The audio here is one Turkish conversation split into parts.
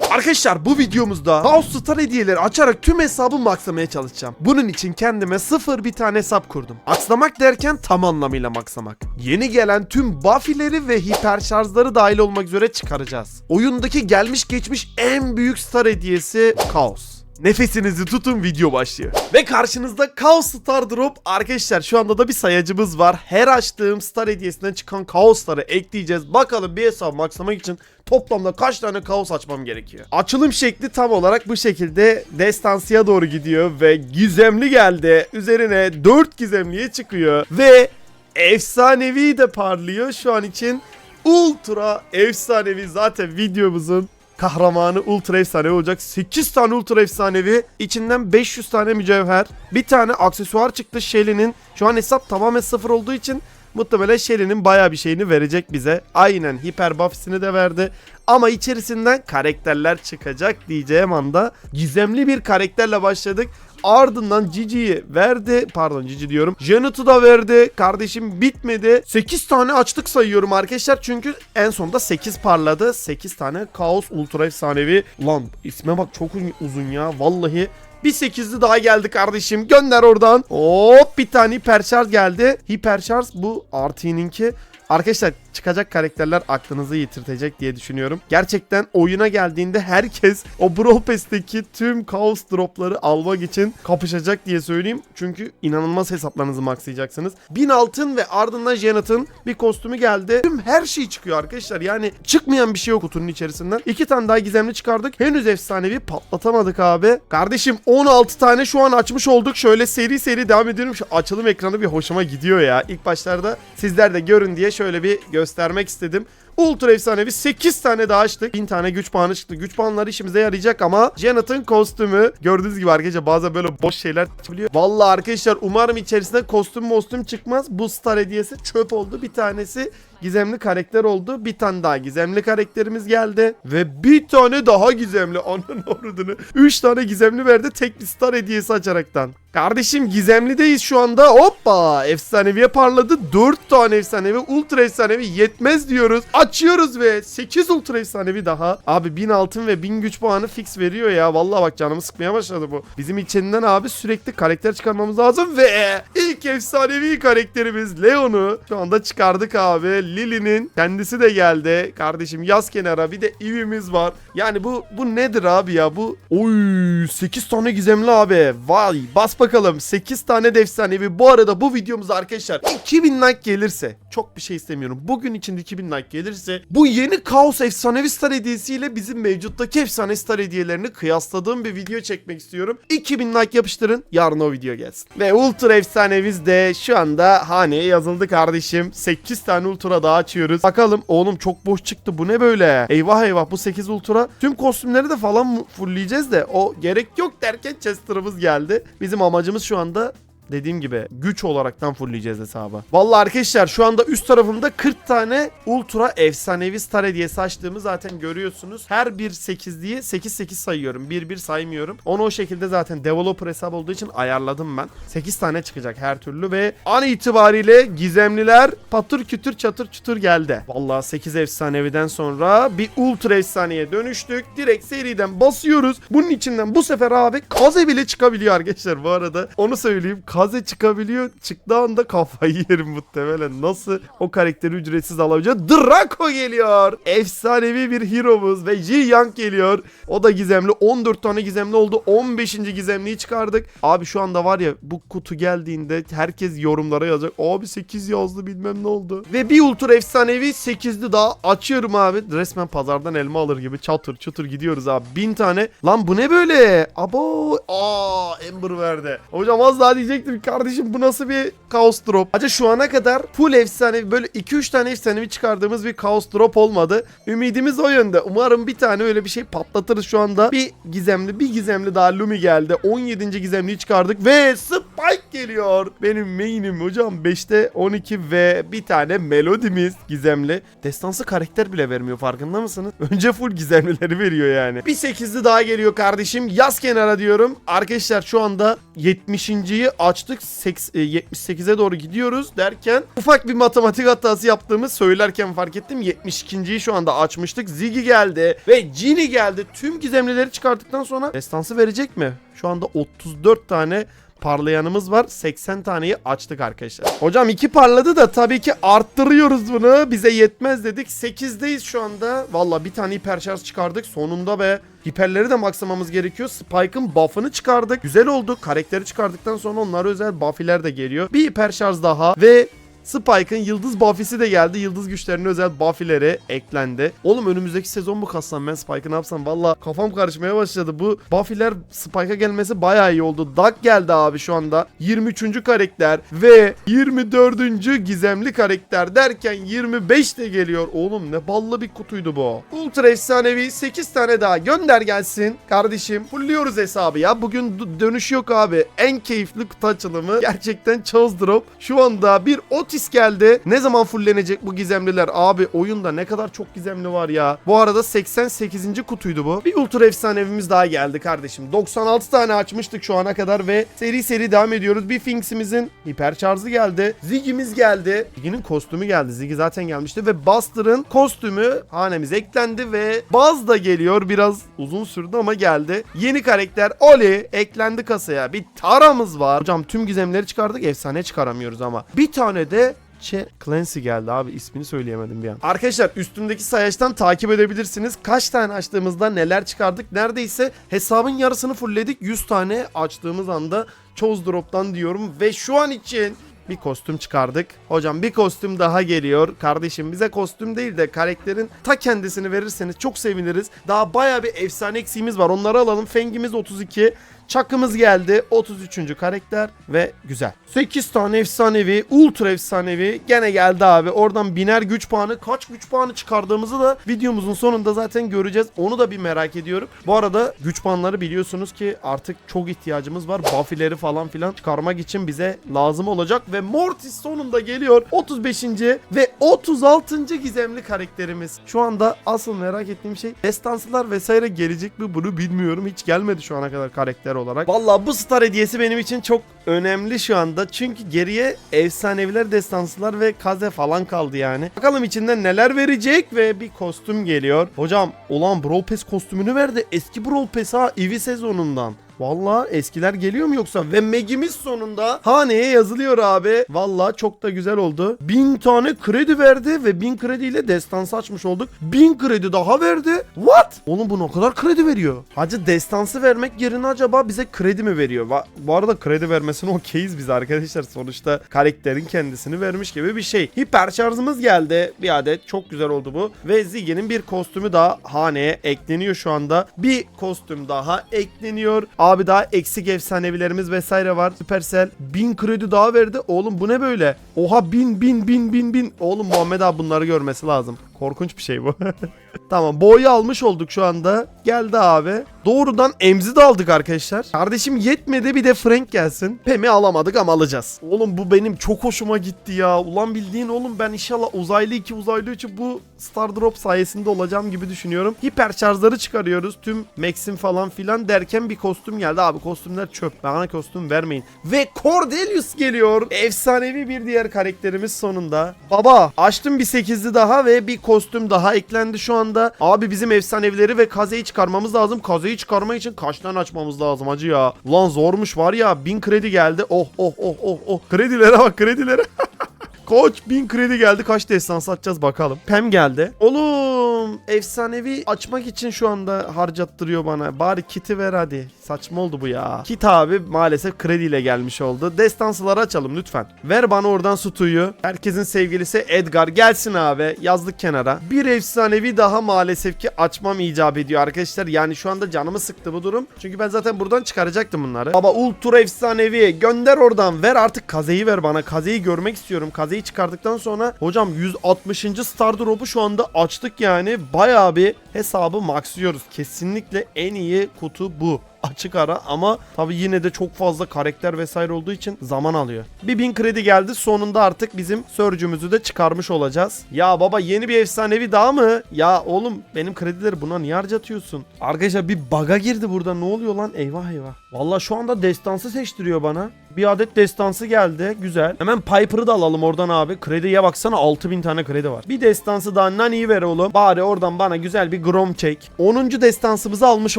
Arkadaşlar bu videomuzda House Star hediyeleri açarak tüm hesabı maxlamaya çalışacağım. Bunun için kendime sıfır bir tane hesap kurdum. Maxlamak derken tam anlamıyla maxlamak. Yeni gelen tüm buffy'leri ve hiper şarjları dahil olmak üzere çıkaracağız. Oyundaki gelmiş geçmiş en büyük star hediyesi Kaos. Nefesinizi tutun video başlıyor. Ve karşınızda Chaos Star Drop. Arkadaşlar şu anda da bir sayacımız var. Her açtığım Star hediyesinden çıkan Chaos'ları ekleyeceğiz. Bakalım bir hesap maxlamak için toplamda kaç tane Chaos açmam gerekiyor. Açılım şekli tam olarak bu şekilde destansıya doğru gidiyor ve gizemli geldi. Üzerine 4 gizemliye çıkıyor ve efsanevi de parlıyor şu an için. Ultra efsanevi zaten videomuzun kahramanı ultra efsanevi olacak. 8 tane ultra efsanevi. içinden 500 tane mücevher. Bir tane aksesuar çıktı Shelly'nin. Şu an hesap tamamen sıfır olduğu için muhtemelen Shelly'nin baya bir şeyini verecek bize. Aynen hiper buff'sini de verdi. Ama içerisinden karakterler çıkacak diyeceğim anda gizemli bir karakterle başladık. Ardından Gigi'yi verdi. Pardon Gigi diyorum. Janet'ı da verdi. Kardeşim bitmedi. 8 tane açtık sayıyorum arkadaşlar. Çünkü en sonunda 8 parladı. 8 tane Kaos Ultra Efsanevi. Lan isme bak çok uzun ya. Vallahi bir 8'li daha geldi kardeşim. Gönder oradan. Hop bir tane hiperşarj geldi. Hiperşarj bu RT'ninki. Arkadaşlar çıkacak karakterler aklınızı yitirtecek diye düşünüyorum. Gerçekten oyuna geldiğinde herkes o Brawl Pass'teki tüm Chaos dropları almak için kapışacak diye söyleyeyim. Çünkü inanılmaz hesaplarınızı maxlayacaksınız. 1000 altın ve ardından Janet'ın bir kostümü geldi. Tüm her şey çıkıyor arkadaşlar. Yani çıkmayan bir şey yok kutunun içerisinden. İki tane daha gizemli çıkardık. Henüz efsanevi patlatamadık abi. Kardeşim 16 tane şu an açmış olduk. Şöyle seri seri devam ediyorum. Şu açılım ekranı bir hoşuma gidiyor ya. İlk başlarda sizler de görün diye şöyle bir göstermek istedim. Ultra efsanevi 8 tane daha açtık. 1000 tane güç puanı çıktı. Güç puanları işimize yarayacak ama Janet'ın kostümü gördüğünüz gibi arkadaşlar bazen böyle boş şeyler çıkabiliyor. Vallahi arkadaşlar umarım içerisinde kostüm mostüm çıkmaz. Bu star hediyesi çöp oldu. Bir tanesi gizemli karakter oldu. Bir tane daha gizemli karakterimiz geldi. Ve bir tane daha gizemli. Ananın avradını. 3 tane gizemli verdi tek bir star hediyesi açaraktan. Kardeşim gizemlideyiz şu anda. Hoppa efsaneviye parladı. 4 tane efsanevi ultra efsanevi yetmez diyoruz. Açıyoruz ve 8 ultra efsanevi daha. Abi 1000 altın ve 1000 güç puanı fix veriyor ya. Vallahi bak canımı sıkmaya başladı bu. Bizim içinden abi sürekli karakter çıkarmamız lazım ve ilk efsanevi karakterimiz Leon'u şu anda çıkardık abi. Lily'nin kendisi de geldi. Kardeşim yaz kenara bir de Eevee'miz var. Yani bu bu nedir abi ya? Bu oy 8 tane gizemli abi. Vay bas bakalım 8 tane de efsanevi. Bu arada bu videomuz arkadaşlar 2000 like gelirse çok bir şey istemiyorum. Bugün içinde 2000 like gelirse bu yeni Kaos efsanevi star hediyesiyle bizim mevcuttaki efsane star hediyelerini kıyasladığım bir video çekmek istiyorum. 2000 like yapıştırın. Yarın o video gelsin. Ve ultra efsaneviz de şu anda haneye yazıldı kardeşim. 8 tane ultra daha açıyoruz. Bakalım oğlum çok boş çıktı. Bu ne böyle? Eyvah eyvah bu 8 ultra. Tüm kostümleri de falan fullleyeceğiz de o gerek yok derken Chester'ımız geldi. Bizim amacımız şu anda Dediğim gibi güç olaraktan fullleyeceğiz hesabı. Vallahi arkadaşlar şu anda üst tarafımda 40 tane ultra efsanevi star hediyesi açtığımı zaten görüyorsunuz. Her bir 8'liği 8-8 sayıyorum. 1-1 saymıyorum. Onu o şekilde zaten developer hesap olduğu için ayarladım ben. 8 tane çıkacak her türlü ve an itibariyle gizemliler patır kütür çatır çutur geldi. Vallahi 8 efsaneviden sonra bir ultra efsaneye dönüştük. Direkt seriden basıyoruz. Bunun içinden bu sefer abi kaze bile çıkabiliyor arkadaşlar bu arada. Onu söyleyeyim. Kaze çıkabiliyor. Çıktığı anda kafayı yerim muhtemelen. Nasıl o karakteri ücretsiz alabileceğiz? Draco geliyor. Efsanevi bir hero'muz ve Ji Young geliyor. O da gizemli. 14 tane gizemli oldu. 15. gizemliyi çıkardık. Abi şu anda var ya bu kutu geldiğinde herkes yorumlara yazacak. Abi 8 yazdı bilmem ne oldu. Ve bir ultra efsanevi 8'li daha açıyorum abi. Resmen pazardan elma alır gibi çatır çutur gidiyoruz abi. 1000 tane. Lan bu ne böyle? Abo. Aa Ember verdi. Hocam az daha diyecektim kardeşim bu nasıl bir kaos drop. Acaba şu ana kadar full efsanevi böyle 2-3 tane efsanevi çıkardığımız bir kaos drop olmadı. Ümidimiz o yönde. Umarım bir tane öyle bir şey patlatırız şu anda. Bir gizemli bir gizemli daha Lumi geldi. 17. gizemliyi çıkardık ve sıp Spike geliyor. Benim main'im hocam 5'te 12 ve bir tane melodimiz gizemli. Destansı karakter bile vermiyor farkında mısınız? Önce full gizemlileri veriyor yani. Bir 8'li daha geliyor kardeşim. Yaz kenara diyorum. Arkadaşlar şu anda 70.yi açtık. Seks- e, 78'e doğru gidiyoruz derken ufak bir matematik hatası yaptığımı söylerken fark ettim. 72.yi şu anda açmıştık. Ziggy geldi ve Genie geldi. Tüm gizemlileri çıkarttıktan sonra destansı verecek mi? Şu anda 34 tane parlayanımız var. 80 taneyi açtık arkadaşlar. Hocam iki parladı da tabii ki arttırıyoruz bunu. Bize yetmez dedik. 8'deyiz şu anda. Valla bir tane hiper şarj çıkardık. Sonunda be. Hiperleri de maksamamız gerekiyor. Spike'ın buff'ını çıkardık. Güzel oldu. Karakteri çıkardıktan sonra onlara özel buff'iler de geliyor. Bir hiper şarj daha ve Spike'ın yıldız buff'isi de geldi. Yıldız güçlerine özel buff'ileri eklendi. Oğlum önümüzdeki sezon mu kassam ben Spike'ı ne yapsam? Valla kafam karışmaya başladı. Bu buff'iler Spike'a gelmesi bayağı iyi oldu. Duck geldi abi şu anda. 23. karakter ve 24. gizemli karakter derken 25 de geliyor. Oğlum ne ballı bir kutuydu bu. Ultra efsanevi 8 tane daha gönder gelsin. Kardeşim fulluyoruz hesabı ya. Bugün dönüş yok abi. En keyifli kutu açılımı gerçekten Chose Drop. Şu anda bir Otis geldi. Ne zaman fullenecek bu gizemliler? Abi oyunda ne kadar çok gizemli var ya. Bu arada 88. kutuydu bu. Bir ultra efsanevimiz daha geldi kardeşim. 96 tane açmıştık şu ana kadar ve seri seri devam ediyoruz. Bir Finks'imizin hiper şarjı geldi. Ziggy'miz geldi. Ziggy'nin kostümü geldi. Ziggy zaten gelmişti ve Buster'ın kostümü hanemize eklendi ve Buzz da geliyor. Biraz uzun sürdü ama geldi. Yeni karakter Oli eklendi kasaya. Bir Tara'mız var. Hocam tüm gizemleri çıkardık. Efsane çıkaramıyoruz ama. Bir tane de Che Clancy geldi abi ismini söyleyemedim bir an. Arkadaşlar üstündeki sayaçtan takip edebilirsiniz. Kaç tane açtığımızda neler çıkardık. Neredeyse hesabın yarısını fullledik. 100 tane açtığımız anda Chose Drop'tan diyorum. Ve şu an için bir kostüm çıkardık. Hocam bir kostüm daha geliyor. Kardeşim bize kostüm değil de karakterin ta kendisini verirseniz çok seviniriz. Daha baya bir efsane eksiğimiz var. Onları alalım. Fengimiz 32. Çakımız geldi. 33. karakter ve güzel. 8 tane efsanevi, ultra efsanevi gene geldi abi. Oradan biner güç puanı, kaç güç puanı çıkardığımızı da videomuzun sonunda zaten göreceğiz. Onu da bir merak ediyorum. Bu arada güç puanları biliyorsunuz ki artık çok ihtiyacımız var. Buffy'leri falan filan çıkarmak için bize lazım olacak ve Mortis sonunda geliyor. 35. ve 36. gizemli karakterimiz. Şu anda asıl merak ettiğim şey destansılar vesaire gelecek mi bunu bilmiyorum. Hiç gelmedi şu ana kadar karakter olarak. Vallahi bu star hediyesi benim için çok önemli şu anda. Çünkü geriye efsaneviler, destansılar ve kaze falan kaldı yani. Bakalım içinden neler verecek ve bir kostüm geliyor. Hocam olan Brawl Pass kostümünü verdi. Eski Brawl Pass ha Eevee sezonundan. Vallahi eskiler geliyor mu yoksa? Ve Meg'imiz sonunda haneye yazılıyor abi. Vallahi çok da güzel oldu. 1000 tane kredi verdi ve 1000 krediyle destansı açmış olduk. 1000 kredi daha verdi. What? Oğlum bu ne kadar kredi veriyor? Hacı destansı vermek yerine acaba bize kredi mi veriyor? Va- Bu arada kredi vermesine okeyiz biz arkadaşlar. Sonuçta karakterin kendisini vermiş gibi bir şey. Hiper şarjımız geldi. Bir adet. Çok güzel oldu bu. Ve Ziggy'nin bir kostümü daha haneye ekleniyor şu anda. Bir kostüm daha ekleniyor. Abi daha eksik efsanevilerimiz vesaire var. Supercell 1000 kredi daha verdi. Oğlum bu ne böyle? Oha 1000 1000 1000 1000 1000. Oğlum Muhammed abi bunları görmesi lazım. Korkunç bir şey bu. tamam boyu almış olduk şu anda. Geldi abi. Doğrudan emzi de aldık arkadaşlar. Kardeşim yetmedi bir de Frank gelsin. Pem'i alamadık ama alacağız. Oğlum bu benim çok hoşuma gitti ya. Ulan bildiğin oğlum ben inşallah uzaylı 2 uzaylı 3'ü bu Star Drop sayesinde olacağım gibi düşünüyorum. Hiper şarjları çıkarıyoruz. Tüm Max'im falan filan derken bir kostüm geldi. Abi kostümler çöp. Bana kostüm vermeyin. Ve Cordelius geliyor. Efsanevi bir diğer karakterimiz sonunda. Baba açtım bir 8'li daha ve bir kostüm daha eklendi şu anda. Abi bizim efsanevileri ve Kaze'yi çıkarmamız lazım. Kaze'yi çıkarmak için kaç tane açmamız lazım hacı ya. Ulan zormuş var ya 1000 kredi geldi. Oh oh oh oh oh. Kredilere bak kredilere. Koç 1000 kredi geldi. Kaç destan satacağız bakalım. Pem geldi. Oğlum efsanevi açmak için şu anda harcattırıyor bana. Bari kiti ver hadi. Saçma oldu bu ya. Kit abi maalesef krediyle gelmiş oldu. Destansıları açalım lütfen. Ver bana oradan Sutu'yu. Herkesin sevgilisi Edgar gelsin abi. Yazdık kenara. Bir efsanevi daha maalesef ki açmam icap ediyor arkadaşlar. Yani şu anda canımı sıktı bu durum. Çünkü ben zaten buradan çıkaracaktım bunları. Baba ultra efsanevi gönder oradan. Ver artık kazeyi ver bana. Kazeyi görmek istiyorum. Kazeyi çıkardıktan sonra hocam 160. Star Drop'u şu anda açtık yani. Bayağı bir hesabı maxlıyoruz. Kesinlikle en iyi kutu bu. Açık ara ama tabi yine de çok fazla karakter vesaire olduğu için zaman alıyor. Bir bin kredi geldi sonunda artık bizim sörcümüzü de çıkarmış olacağız. Ya baba yeni bir efsanevi daha mı? Ya oğlum benim kredileri buna niye harcatıyorsun? Arkadaşlar bir baga girdi burada ne oluyor lan? Eyvah eyvah. Valla şu anda destansı seçtiriyor bana. Bir adet destansı geldi. Güzel. Hemen Piper'ı da alalım oradan abi. Krediye baksana 6000 tane kredi var. Bir destansı daha Nani'yi ver oğlum. Bari oradan bana güzel bir Grom çek. 10. destansımızı almış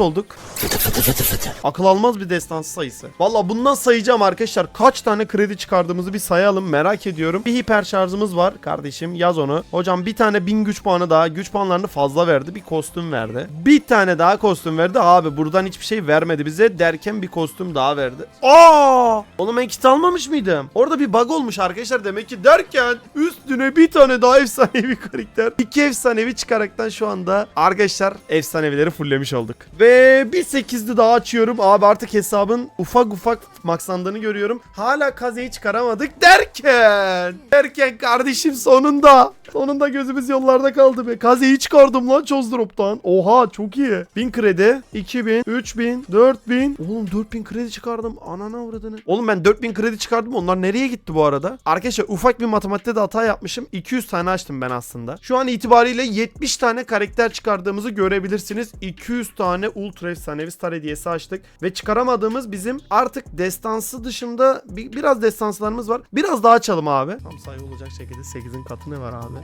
olduk. Akıl almaz bir destansı sayısı. Valla bundan sayacağım arkadaşlar. Kaç tane kredi çıkardığımızı bir sayalım merak ediyorum. Bir hiper şarjımız var kardeşim yaz onu. Hocam bir tane 1000 güç puanı daha. Güç puanlarını fazla verdi. Bir kostüm verdi. Bir tane daha kostüm verdi. Abi buradan hiçbir şey vermedi bize derken bir kostüm daha verdi. Aa! Oğlum ben kit almamış mıydım? Orada bir bug olmuş arkadaşlar demek ki derken üstüne bir tane daha efsanevi karakter. İki efsanevi çıkaraktan şu anda arkadaşlar efsanevileri fulllemiş olduk. Ve bir 8'li daha açıyorum. Abi artık hesabın ufak ufak maksandığını görüyorum. Hala kazeyi çıkaramadık derken. Derken kardeşim sonunda. Sonunda gözümüz yollarda kaldı be. Kazeyi çıkardım lan Chozdrop'tan. Oha çok iyi. 1000 kredi. 2000, 3000, 4000. Oğlum 4000 kredi çıkardım. Anana uğradığını. Oğlum ben 4000 kredi çıkardım. Onlar nereye gitti bu arada? Arkadaşlar ufak bir matematikte de hata yapmışım. 200 tane açtım ben aslında. Şu an itibariyle 70 tane karakter çıkardığımızı görebilirsiniz. 200 tane ultra efsanevi star hediyesi açtık. Ve çıkaramadığımız bizim artık destansı dışında bir, biraz destanslarımız var. Biraz daha açalım abi. Tam sayı olacak şekilde 8'in katı ne var abi?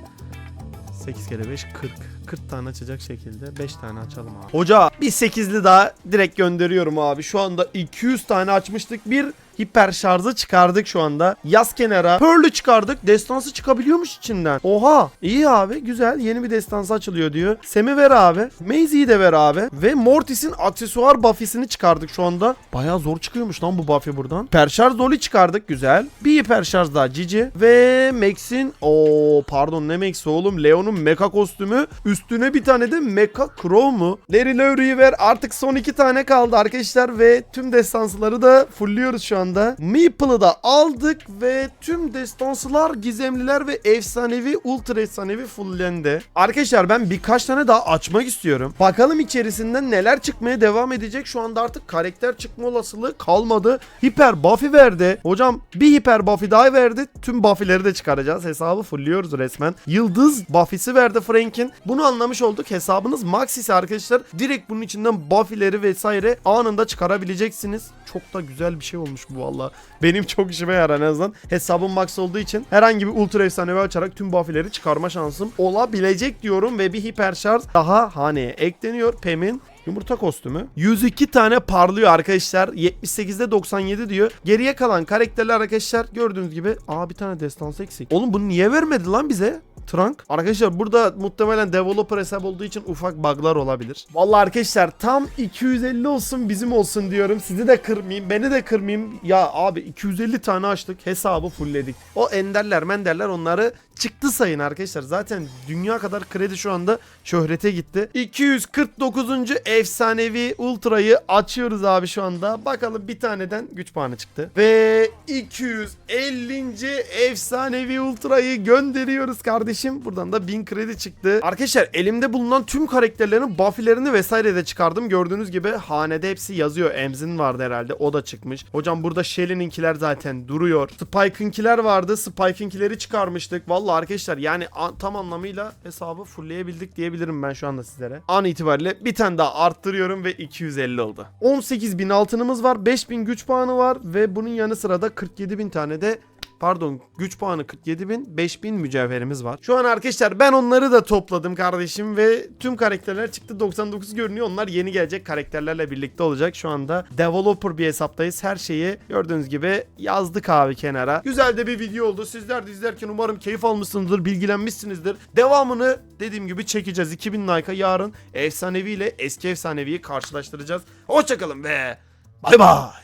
8 kere 5 40. 40 tane açacak şekilde 5 tane açalım abi. Hoca bir 8'li daha direkt gönderiyorum abi. Şu anda 200 tane açmıştık. Bir hiper şarjı çıkardık şu anda. Yaz kenara. Pearl'ü çıkardık. Destansı çıkabiliyormuş içinden. Oha. iyi abi. Güzel. Yeni bir destansı açılıyor diyor. Sem'i ver abi. Maisie'yi de ver abi. Ve Mortis'in aksesuar buff'isini çıkardık şu anda. Baya zor çıkıyormuş lan bu buff'i buradan. Hiper şarj Dolly çıkardık. Güzel. Bir hiper şarj daha Cici. Ve Max'in o pardon ne Max'i oğlum? Leon'un mecha kostümü. Üstüne bir tane de mecha crow mu? Larry Lowry'i ver. Artık son iki tane kaldı arkadaşlar ve tüm destansıları da fullliyoruz şu anda. Meeple'ı da aldık ve tüm destansılar, gizemliler ve efsanevi, ultra efsanevi fulllendi. Arkadaşlar ben birkaç tane daha açmak istiyorum. Bakalım içerisinden neler çıkmaya devam edecek. Şu anda artık karakter çıkma olasılığı kalmadı. Hiper buff'i verdi. Hocam bir hiper buff'i daha verdi. Tüm buff'ileri de çıkaracağız. Hesabı fullliyoruz resmen. Yıldız buff'isi verdi Frank'in. Bunu anlamış olduk. Hesabınız max ise arkadaşlar direkt bunun içinden buff'ileri vesaire anında çıkarabileceksiniz. Çok da güzel bir şey olmuş bu valla. Benim çok işime yarar en azından. Hesabım max olduğu için herhangi bir ultra efsanevi açarak tüm buff'ileri çıkarma şansım olabilecek diyorum ve bir hiper şarj daha haneye ekleniyor. Pem'in Yumurta kostümü. 102 tane parlıyor arkadaşlar. 78'de 97 diyor. Geriye kalan karakterler arkadaşlar gördüğünüz gibi. Aa bir tane destansı eksik. Oğlum bunu niye vermedi lan bize? Trunk. Arkadaşlar burada muhtemelen developer hesap olduğu için ufak bug'lar olabilir. Vallahi arkadaşlar tam 250 olsun bizim olsun diyorum. Sizi de kırmayayım, beni de kırmayayım. Ya abi 250 tane açtık. Hesabı fullledik. O enderler, menderler onları çıktı sayın arkadaşlar. Zaten dünya kadar kredi şu anda şöhrete gitti. 249. efsanevi ultrayı açıyoruz abi şu anda. Bakalım bir taneden güç puanı çıktı. Ve 250. efsanevi ultrayı gönderiyoruz kardeşim. Buradan da 1000 kredi çıktı. Arkadaşlar elimde bulunan tüm karakterlerin buff'lerini vesaire de çıkardım. Gördüğünüz gibi hanede hepsi yazıyor. Emzin vardı herhalde. O da çıkmış. Hocam burada Shelly'ninkiler zaten duruyor. Spike'ınkiler vardı. Spike'ınkileri çıkarmıştık. Vallahi arkadaşlar yani tam anlamıyla hesabı fullleyebildik diyebilirim ben şu anda sizlere. An itibariyle bir tane daha arttırıyorum ve 250 oldu. 18.000 altınımız var. 5000 güç puanı var ve bunun yanı sıra da 47.000 tane de Pardon güç puanı 47 bin 5000 mücevherimiz var. Şu an arkadaşlar ben onları da topladım kardeşim ve tüm karakterler çıktı 99 görünüyor. Onlar yeni gelecek karakterlerle birlikte olacak. Şu anda developer bir hesaptayız. Her şeyi gördüğünüz gibi yazdık abi kenara. Güzel de bir video oldu. Sizler de izlerken umarım keyif almışsınızdır, bilgilenmişsinizdir. Devamını dediğim gibi çekeceğiz. 2000 like'a yarın efsanevi ile eski efsaneviyi karşılaştıracağız. Hoşçakalın ve bay bay.